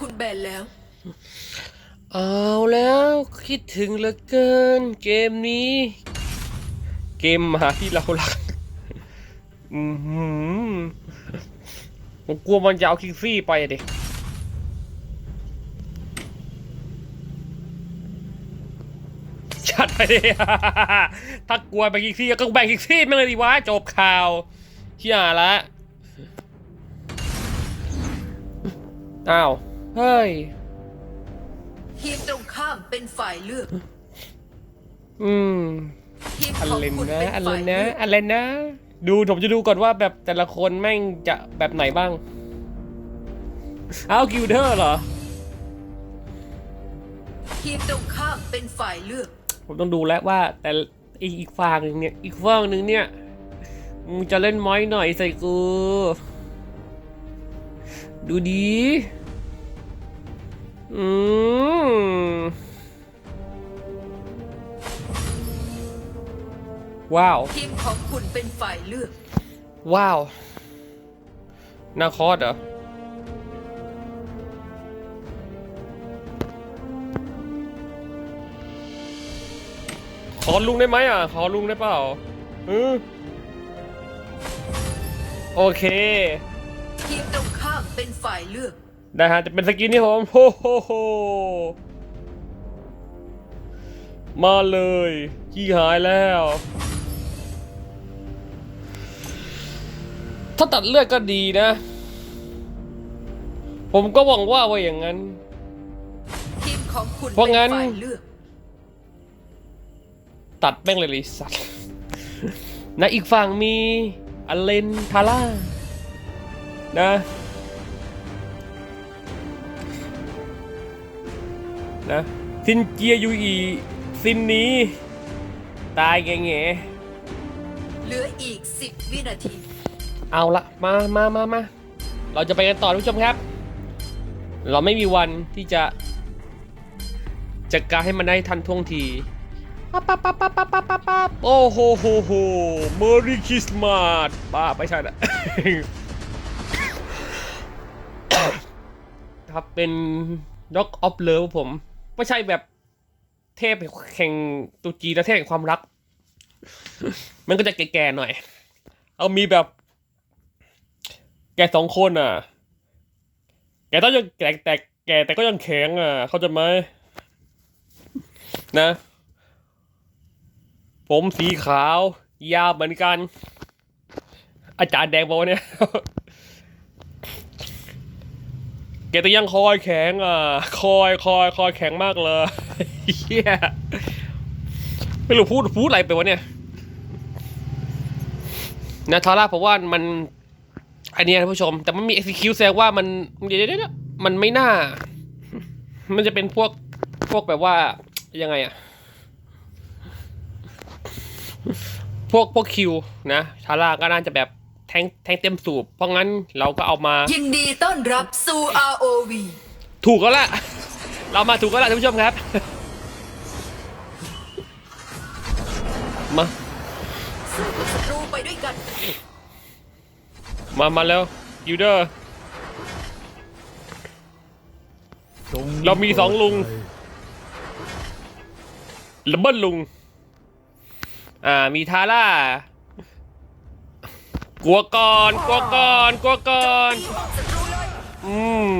คุณแบนแล้ว เอาแล้วคิดถึงเหลือเกิน เกมนี้ เกมหมาที่เรารัก อือหือผมกลัวมันจะเอาคิกซี่ไปอะดิชัดไปดิถ้ากลัวไปคิกซี่ก็แบ่งคิกซี่มาเลยดีวะจบข่าวเชี่ยละอ้าว เฮ้ย ทีมตรงข้ามเป็นฝ่ายเลือกอืมทีมอะของไรคุณนะเป็นอะไรฝ่ายนะเลือกอะไรนะ ดูผมจะดูก่อนว่าแบบแต่ละคนแม่งจะแบบไหนบ้าง เอากิลเดอร์เหรอ ทีมตรงข้ามเป็นฝ่ายเลือก ผมต้องดูแล้วว่าแต่อีกอีกฝั่งหนึ่งเนี่ย อีกฝั่งหนึ่งเนี่ยมึงจะเล่นม้อยหน่อยใส่กู ดูดี อืมว้าว ทีมของคุณเป็นฝ่ายเลือก ว้าว นาคอสเหรอ ขอลุงได้ไหมอะ ขอลุงได้เปล่าอือโอเค ทีมตรงข้ามเป็นฝ่ายเลือก ได้ฮะจะเป็นสกินที่ผมโฮโฮโฮมาเลยขี้หายแล้ว ถ้าตัดเลือดก็ดีนะ ผมก็หวังว่าว่าอย่างนั้น ทีมของคุณเพราะเป็นงั้นฝ่ายเลือกตัดแม่งเลยเลยสัตว์ นะอีกฝั่งมีอเลนทาร่า นะ นะซินเจียยูอีซินนี้ ตายแง่แง่เหลืออีกสิบวินาที เอาละมามามามาเราจะไปกันต่อทุกผู้ชมครับ เราไม่มีวันที่จะจัดการให้มันได้ทันท่วงทีปั๊บปั๊บปั๊บปั๊บปั๊บปั๊บปั๊บโอ้โหโหโหเมอรี่คริสต์มาสป้าไปใช่ละครับเป็นด็อกออฟเลิฟผม ไม่ใช่แบบเทพแห่งตุจีและเทพแห่งความรัก มันก็จะแก่ๆหน่อย เอามีแบบ แกสองคนอะ แกต้องยังแก่แต่แก่แต่ก็ยังแข็งอะ เขาใจไหมนะ ผมสีขาว ยาวเหมือนกัน อาจารย์แดงบอกว่าเนี่ย ต่ยังคอยแข็งอะคอยคอยคอยแข็งมากเลยเฮียไม่รู้พูดพูดอะไรไปวะเนี่ยนะทาร่าผมว่ามันอันเนี้ยท่านผู้ชม แต่มันมี execute แสดงว่ามันเดี๋ยวเดี๋ยวมันไม่น่า มันจะเป็นพวกพวกแบบว่ายังไงอะพวกพวกคิวนะทาร่าก็น่าจะแบบ งแทงเต็มสูบ เพราะงั้นเราก็เอามา ยินดีต้อนรับสู่ ROV ถูกก็ละเรามาถูกก็ละท่านผู้ชมครับ มา สู้กับศัตรูไปด้วยกัน มา มาแล้วยูเดอร์ เรามีสองลุงลับเบิลลุง อ่า มีทาร่า กลัวก่อน กลัวก่อน กลัวก่อนศัตรูเลยอืม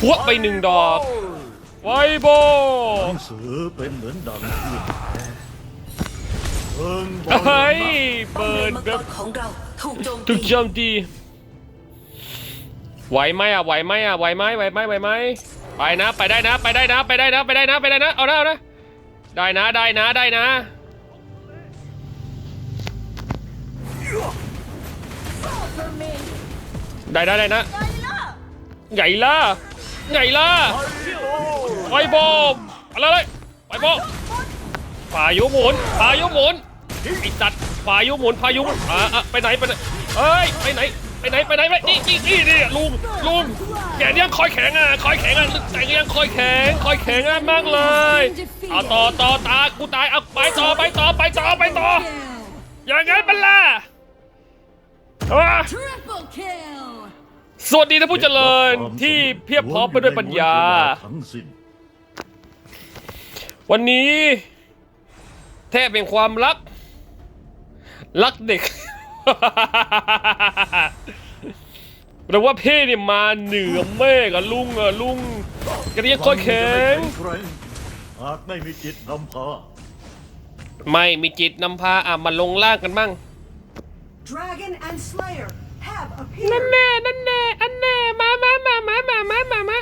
พวกไปหนึ่งดอก ไวโบหนังสือเป็นเหมือนดังที่แท้เพิ่งบอเฮ้ยป้อมเปิเลดนมังแบกบรของเราถูกโจมทุตีกโจมตีไหวไหมอะไหวไหมอะไหวไหมไหวไหมไหวไหมไปนะ ไปได้นะ ไปได้นะ ไปได้นะ ไปได้นะ ไปได้นะ เอานะเอานะได้นะ ได้นะ ได้นะ ได้นะได้นะใหญ่ล่ะใหญ่ล่ะไปโบมอะไรเลยไปโบมพายุหมุนพายุหมุนไอ้สัตว์พายุหมุนพายุอะไปไหนไปไหนเอ้ยไปไหนไปไหนไปไหนไปนี่นี่นี่นี่ลุงลุงแกยังคอยแข็งอะคอยแข็งอะแต่ยังคอยแข็งคอยแข็งอะมากเลยเอาต่อต่อตากูตายเอาไปต่อไปต่อไปต่อไปต่ออย่างงั้นมันล่ะ อามา Triple kill! สวัสดีท่านผู้เจริญที่เพียบพร้อมไปด้วยปัญญา ทั้งสิ้นวันนี้ แทบเป็นความรัก รักเด็ก แต่ว่าพี่นี่มาเหนือเมฆอะลุงอะลุงกระเรียกโคตรแข็งแกร่งหากไม่มีจิตนำพาไม่มีจิตนำพาอะมาลงล่างกันมั่ง Dragon and Slayer have นั่น appeared. แน่นั่นแน่อันแน่มามามามามามามามา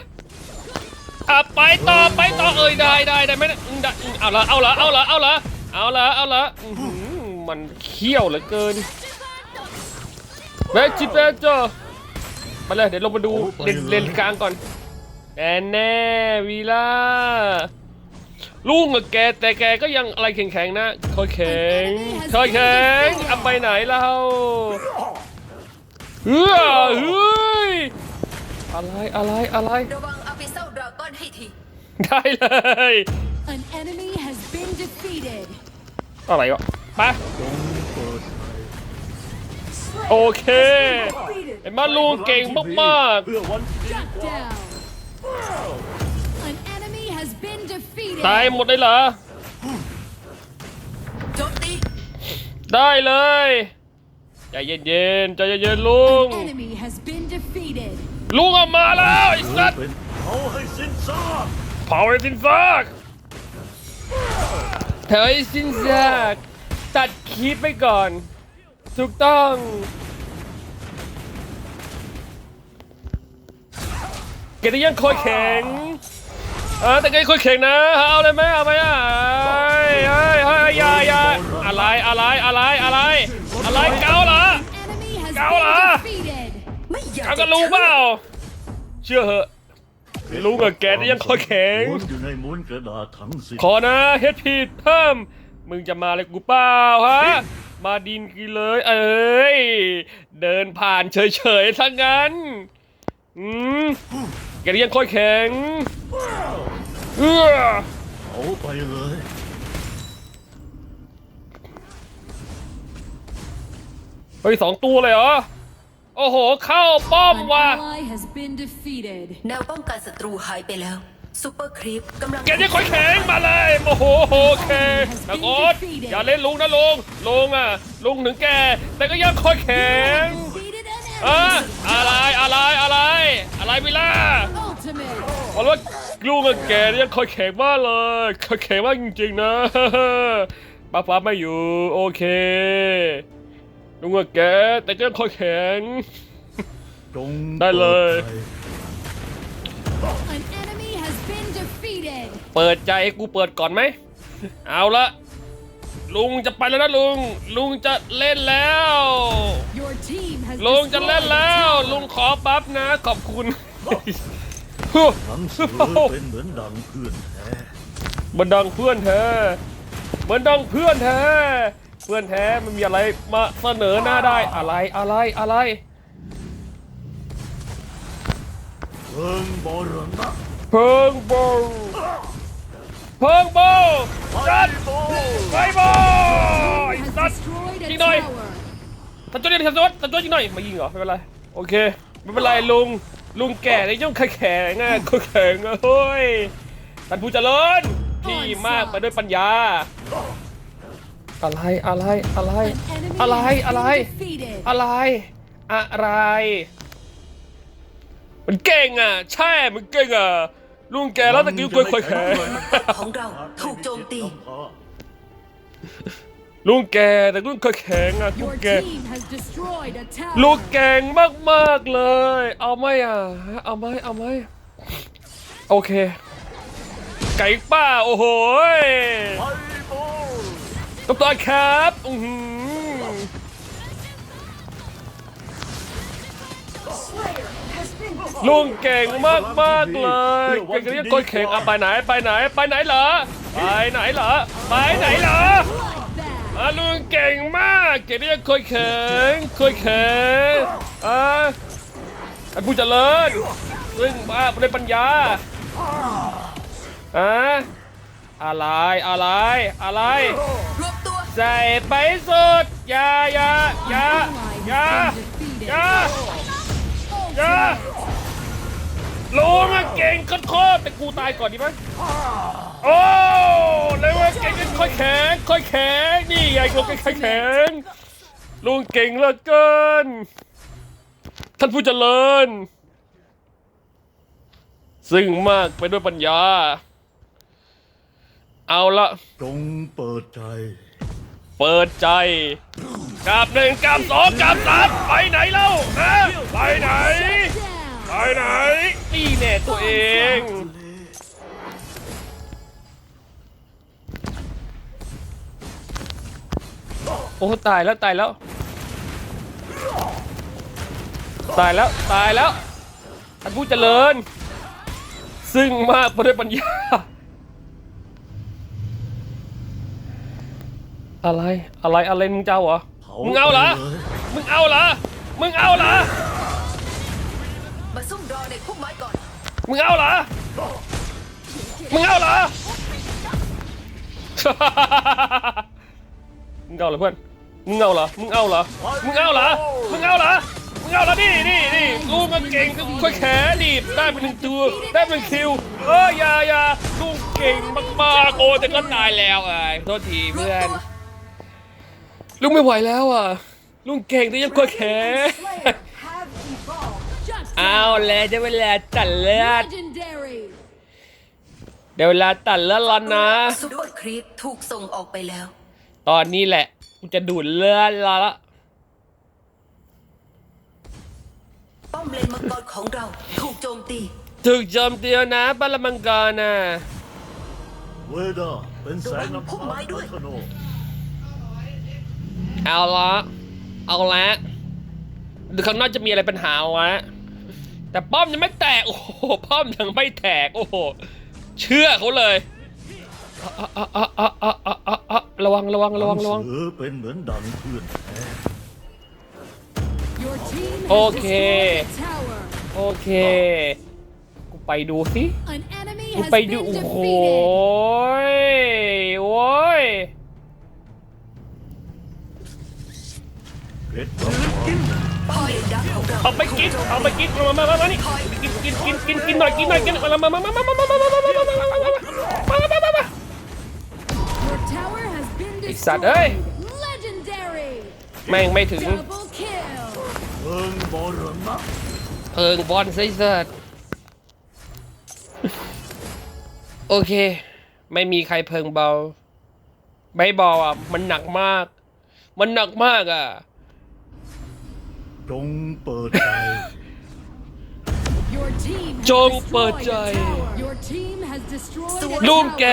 อะไปต่อไปต่อเอ้ยได้ได้ได้ไหมนะอืมได้อืมเอาละเอาละเอาละเอาละเอาละเอาละอื้อหือมันเขี้ยวเหลือเกินเบจิเปเจอมาเลยเดี๋ยวลงมาดูเลนเลนกลางก่อนแอนแน่วีล่า ลุงอะแกแต่แกก็ยังอะไรแข็งๆนะคอยแข็งคอยแข็งเอาไปไหนแล้วเฮ้ยเฮ้ยอะไรอะไรอะไรระวังอาพิเซลดราก้อนให้ทีได้เลย An enemy has been defeated. อะไรวะไปจงเปิดโอเค Defeated. ไอ้มาลุงเก่งมากเตายหมดเลยเหรอ โจมตี ได้เลย ใจเย็นๆ ใจเย็นๆลุง An enemy has been defeated. ลุงออกมาแล้วไอ้สัตว์เป็นเอาให้สิ้นซากเผาไอ้สินซากเผาไอ้สินซากตัดคลิปไปก่อน ถูกต้อง เกตยังคอยแข็ง เออแต่แกคอยแข็งนะเอาเลยไหมเอาไหมอะเฮ้ยเฮ้ยเฮ้ยอย่าอย่าอะไรอะไรอะไรอะไร อะไรเกาเหรอ Enemy has Cao been hả? defeated. ไม่อยากเอาจะก็รู้เปล่าเชื่อเหอะลุงกับแกนี่ยังคอยแข็งม้วนอยู่ในม้วนกระดาษทั้งสิ้นขอนะเฮ็ดผิดเพิ่ม มึงจะมาเลยกูเปล่าฮะ มาดินกีเลย เอ้ย เดินผ่านเฉยๆทั้งนั้น อืมแกนี่ยังคอยแข็ง เอื้อเอาไปเลยเฮ้ยสองตัวเลยเหรอ โอ้โห เข้าป้อม An ว่ะ ally has been defeated. แนวป้องกันศัตรูหายไปแล้วซูเปอร์ครีปกำลัง แกนี่คอยแข็งมาเลยโอ้โหโอเคนักโอ๊ตอย่าเล่นลุงนะลุงลุงอะลุงถึงแก แต่ก็ยังคอยแข็ง Defeated an อะ enemy. อะไรอะไรอะไร อะไรวิล่า Ultimate. บอกเลยว่า ลุงกับแกเนี่ยคอยแข็งมากเลยคอยแข็งมากจริงๆนะป้าฟ้าไม่อยู่โอเคลุงกับแกแต่ก็ยังคอยแข็ง จงได้เลยปิดใจ An enemy has been defeated. เปิดใจให้กูเปิดก่อนไหม เอาละลุงจะไปแล้วนะลุง ลุงจะเล่นแล้ว Your team has ลุงจะเล่น destroyed a แล้ว tower. ลุงขอปั๊บนะขอบคุณ ทั้งเสือเป็นเหมือนดังเพื่อนแท้เหมือนดังเพื่อนแท้เหมือนดังเพื่อนแท้เพื่อนแท้มันมีอะไรมาเสนอหน้าได้อะไรอะไรอะไรเพิ่งบรณะเพิงโบเพิงโบจัดโบไฟโบไอ้ Has สัตว์ destroyed a Đi thôi. tower. ตัดตัวเดียวตัดตัวตัดตัวยิงหน่อยไม่ยิงเหรอไม่เป็นไรโอเคไม่เป็นไรลุง ลุงแก่ในย่องแข็งอะก็แข็งอะเฮ้ยท่านผู้เจริญที่มากไปด้วยปัญญา อะไรอะไรอะไร An enemy อะไร has อะไร been defeated. อะไร อะไร มันเก่งอะ ใช่มันเก่งอะลุงแกแล้วตะกี้กล้วยควายแข็งของเราถูกโจมตี ลุงแกแต่ลุงควายแข็งอะลุง Your แก team has destroyed a tower. ลุงแกงมากๆเลย เอาไหมอะ เอาไหมเอาไหมโอเค ไก่ป้าโอ้โหยไฟโบกัปตันครับอือหือ Slayer has been defeated. ลุงเก่งมากๆเลยเก่งจะเรียกคนเข่งอะไปไหนไปไหน ไปไหนเหรอ ไปไหนเหรอ ไปไหนเหรอ Like that. อะลุงเก่งมากเก่งเรียกคนแข็งคนแข็งอะท่านผู้เจริญซึ่งมาในปัญญาอะอะไรอะไรอะไรใส่ไปสุดยายายายายายาลุงอะเก่งโคตรแต่กูตายก่อนดีไหมโอ้เลยว่าเก่ง ค่อยแข็งค่อยแข็งนี่ไงลุงเก่งค่อยแข็งลุงเก่งเหลือเกิน ท่านผู้เจริญ ซึ่งมากไปด้วยปัญญา เอาละจงเปิดใจ เปิดใจกราบหนึ่งกราบสองกราบสามไปไหนเล่าฮะไปไหน Down. ไปไหนนี่แน่ตัวเอง โอ้ตายแล้วตายแล้ว ตายแล้วตายแล้วท่านผู้เจริญ ซึ่งมากไปด้วยปัญญา อะไรอะไรอะไรมึงเจ้าเหรอเผามึงเอาเหรอไปเลยมึงเอาเหรอมึงเอาเหรอมาซุ่มรอในพุ่มไม้ก่อนมึงเอาเหรอมึงเอาเหรอมึงเอาเหรอเพื่อน มึงเอาเหรอ มึงเอาเหรอ มึงเอาเหรอ มึงเอาเหรอ มึงเอาเหรอ นี่นี่นี่กูมันเก่งก็ค่อยแขนดีบได้เป็นหนึ่งตัว ได้เป็นคิว เอออย่าอย่าลุงเก่งมากๆโอ้แต่ก็ตายแล้วเอ้ยโทษทีรวเพื่มอนตัวลุงไม่ไหวแล้วอะ ลุงเก่งแต่ยังค่อยแขน Slayer have evolved. Shut เอา down. แล้วได้เวลาตัดเลือด Legendary. เดี๋ยวเวลาตัดเลือดแล้วนะ ซุปเปอร์ครีปถูกส่งออกไปแล้ว ตอนนี้แหละ กูจะดูดเลือดแล้วละป้อมเลนมังกรของเรา ถูกโจมตีถึกโจมตีแล้วนะบาลมังกรนะเวดาเป็นแสงนำทางอัคโนเอาละเอาละดูข้างนอกจะมีอะไรปัญหาวะแต่ป้อมยังไม่แตก โอ้โห ป้อมยังไม่แตก โอ้โห เชื่อเขาเลย อะอะอะอะอะอะอะอะระวังระวังระวังระวังเสือเป็นเหมือนดังเพื่อนแท้ Your team has Okay. destroyed a tower. โอเค กูไปดูสิ An enemy กู has ไป been ดู โอ้โห defeated. โว้ย เพชรกับป้อมเลนดักของเราเอาไปกิน เอาไปกิน มามามามานี่กินกินกินกินกินหน่อย กินหน่อย กินมามามามามามามามามามามามามามามา ไอ้สัตว์เอ้ย destroyed. Legendary. แม่งไม่ถึง Double kill. เพิงบรณะเพิงบอลไซเซิร์ตโอเค ไม่มีใครเพิงเบาไม่บอลอะ มันหนักมาก มันหนักมากอะ จงเปิดใจ Your team has จงเปิด destroyed ใจ a tower. Your team has destroyed a ลูก tower. แก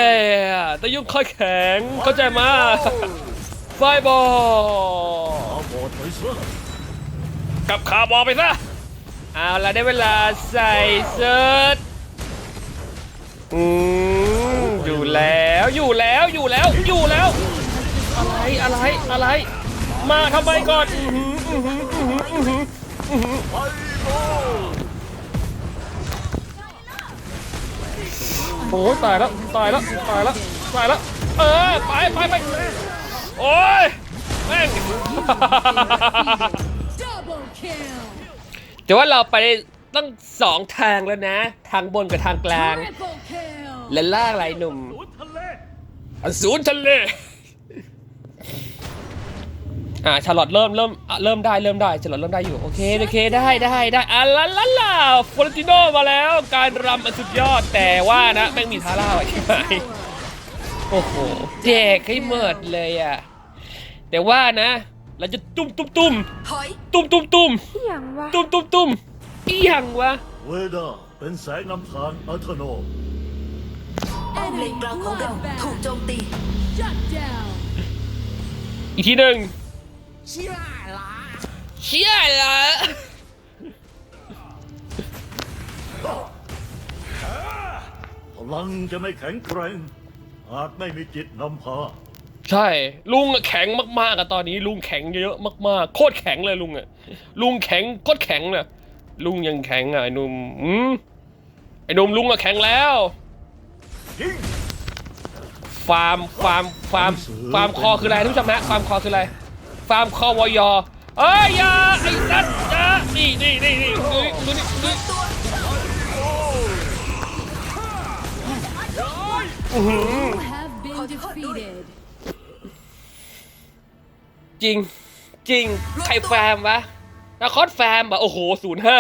อะแต่ยุ่งค่อยแข็งเข้าใจมาไฟบอลอาบอดไปซะกลับขาบอลไปซะเอาละได้เวลาใส่เซิร์ตอืมอยู่แล้วอยู่แล้วอยู่แล้วอยู่แล้ว อะไรอะไรอะไร มาทำไมก่อน โบโอ้ยตายแล้วตายแล้วตายแล้วตายแล้วเออไปไปไปโอ้ยแม่ง Double kill. แต่ว่าเราไปตั้งสองทางแล้วนะ ทางบนกับทางกลาง Triple kill. และล่างอะไรหนุ่มทะเลอสูรทะเล อ่าชาร์ลอตเริ่มเริ่มอะเริ่มได้เริ่มได้ชาร์ลอตเริ่มได้อยู่โอเคโอเคได้ได้ได้อะลาลาลาฟลอรติโนมาแล้วการรำอันสุดยอดแต่ว่านะแม่งมีทาร่าไว้ใช่ไหมโอ้โหแจกให้เมิดเลยอะแต่ว่านะ เราจะตุ้มตุ้มตุ้มถอยตุ้มตุ้มตุ้มตุ้มตุ้มตุ้มอีหยังวะเวดาเป็นแสงนำทางอัคโนป้อมเลนกลางของเราถูกโจมตี Shut down. อีกทีหนึ่ง เชี่ยละเชี่ยละพลังจะไม่แข็งแกร่งหากไม่มีจิตนำพาใช่ ลุงอะแข็งมากๆอะตอนนี้ ลุงแข็งเยอะมากๆ โคตรแข็งเลยลุงอะลุงแข็งโคตรแข็งเลยลุงยังแข็งอะไอ้หนุ่มอืมไอ้หนุ่มลุงอะแข็งแล้วยิงฟาร์มฟาร์มฟาร์มฟาร์มคอคืออะไรทุกท่านนะฟาร์มคอคืออะไร ฟาร์มคอวอยอเอ้ยอย่าไอ้สัตว์อย่านี่นี่นี่นี่ดูนี่ดูนี่ดูนี่อื้อหือ You have been defeated. จริง จริง ใครแฟมวะนาคอสแฟมปะโอ้โหศูนย์ห้า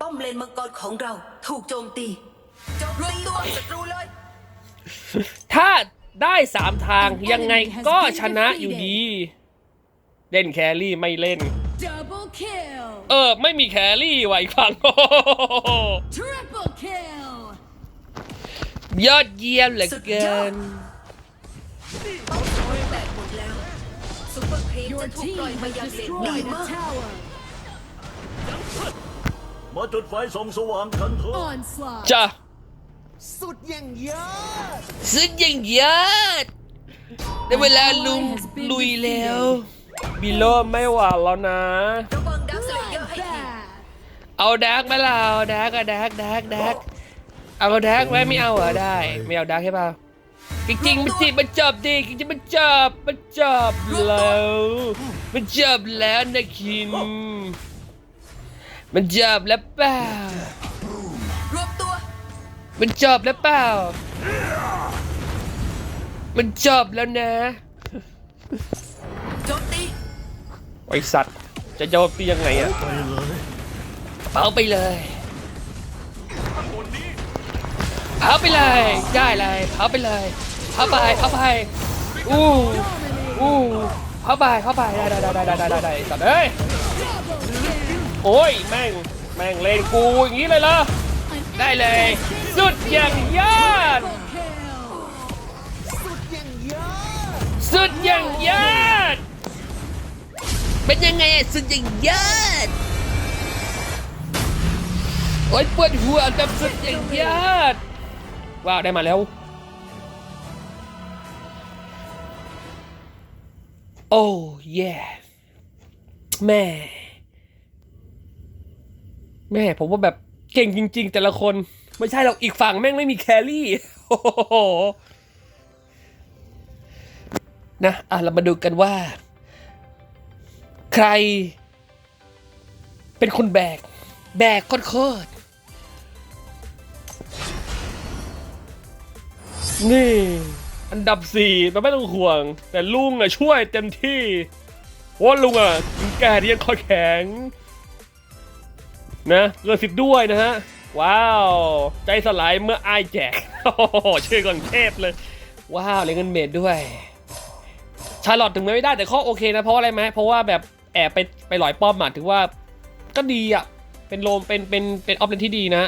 ป้อมเลนมังกรของเรา ถูกโจมตีโจมตีตัวศัตรูเลย ถ้าได้สามทางยังไงก็ชนะอยู่ดี เล่นแครี่ไม่เล่น Double kill. เออ ไม่มีแครี่ว่ะอีกฝั่ง Triple kill. ยอดเยี่ยมเหลือเกินป้อมโอยแตกหมดแล้วซุปเปอร์ครีป Your จะถูก team ปล่อยมา has ยังเลน destroyed ดี a มาก tower. มาจุดไฟส่องสว่างกันเถอะ Onslaught. จ้ะสุดอย่างเยอะสุดยังยอดได้เวลาลุงลุยแล้ว บิโลไม่หวานแล้วนะระวังดักสเลเยอร์ให้ที Bad. เอาดักไหมล่ะเอาดักอะดักดักดักเอาดักไว้ไม่เอาเหรอได้ ไม่เอาดักใช่ป่ะจริงๆมันจิมันจบดิจริงๆมันจบมันจบแล้วมันจบแล้วนะคินมันจบแล้วเปล่ารวมตัวมันจบแล้วเปล่า มันจบแล้วนะโจมตี ไอสัตว์จะโจมตียังไงอะไปเลยเอาไปเลยเอาไปเลยได้เลยเอาไปเลยเอาไปเอาไปอู้อู้เอาไปเอาไปได้ได้ได้ได้ได้ได้ได้สัตว์เอ้ยโอ้ยแม่งแม่งเลนกูอย่างนี้เลยเหรอได้เลย สุดอย่างยอดสุดอย่างยอะสุดอย่างยอด เป็นยังไงสุดย่งยอดโอ้ยปวดหัวกับสุดย่งยอดว้าวได้มาแล้ว โอ้ยแม่ แม่ ผมว่าแบบเก่งจริง ๆ แต่ละคน ไม่ใช่หรอกอีกฝั่งแม่งไม่มีแครี่โอ้โหนะ อะ เรามาดูกันว่า ใคร เป็นคนแบก แบกโคตรนี่ อันดับสี่เราไม่ต้องห่วง แต่ลุงอะช่วยเต็มที่ว่าลุงอะแก่ที่ยังคอแข็ง นะเกินสิบด้วยนะฮะ ว้าว ใจสลายเมื่ออายแจกโอ้โหชื่อก่อนเทพเลย ว้าวเลยเงินเมดด้วย ชาร์ลอตถึงไม่ได้แต่ข้อโอเคนะ เพราะอะไรไหมเพราะว่าแบบ แอบไปไปหลอยป้อมอะถือว่าก็ดีอะ เป็นโลมเป็นเป็นเป็นออฟเลนที่ดีนะ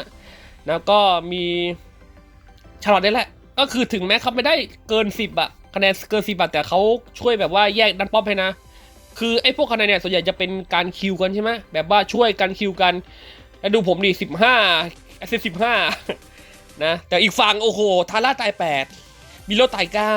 แล้วก็มีชาลอตได้แหละ ก็คือถึงแม้เขาไม่ได้เกินสิบอะคะแนนเกินสิบอะแต่เขาช่วยแบบว่าแยกดันป้อมให้นะ คือไอ้พวกคะแนนเนี่ยส่วนใหญ่จะเป็นการคิวกันใช่ไหมแบบว่าช่วยกันคิวกัน แล้วดูผมดิสิบห้าแอสซิสิบห้านะ แต่อีกฝั่งโอ้โห ทาร่าตายแปดมิโลตายเก้า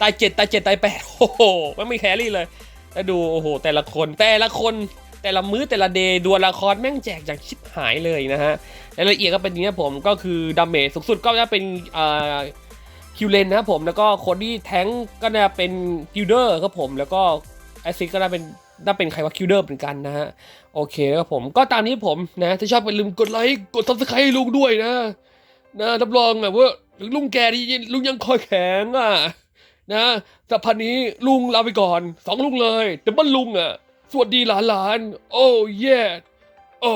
ตายเจ็ดตายเจ็ดตายแปดโอ้โห ไม่มีแครี่เลย แล้วดูโอ้โห แต่ละคนแต่ละคนแต่ละมื้อแต่ละเดย์ดวลละครแม่งแจกอย่างชิบหายเลยนะฮะรายละเอียดก็เป็นอย่างนี้ผมก็คือดาเมจสูงสุดก็จะเป็นอ่าคิวเลนนะครับผมแล้วก็คนที่แทงก็จะเป็นคิวเดอร์ครับผมแล้วก็แอซิกก็จะเป็นน่าเป็นใครว่าคิวเดอร์เหมือนกันนะฮะโอเคครับผมก็ตามนี้ผมนะถ้าชอบอย่าลืมกดไลค์กดซับสไครต์ให้ลุงด้วยนะนะรับรองแบบว่าลุงแกที่ลุงยังคอยแข็งอะ นะสัปดาห์นี้ลุงลาไปก่อนสองลุงเลยแต่บ้านลุงอะ สวัสดีหลานๆโอ้เย่โอ้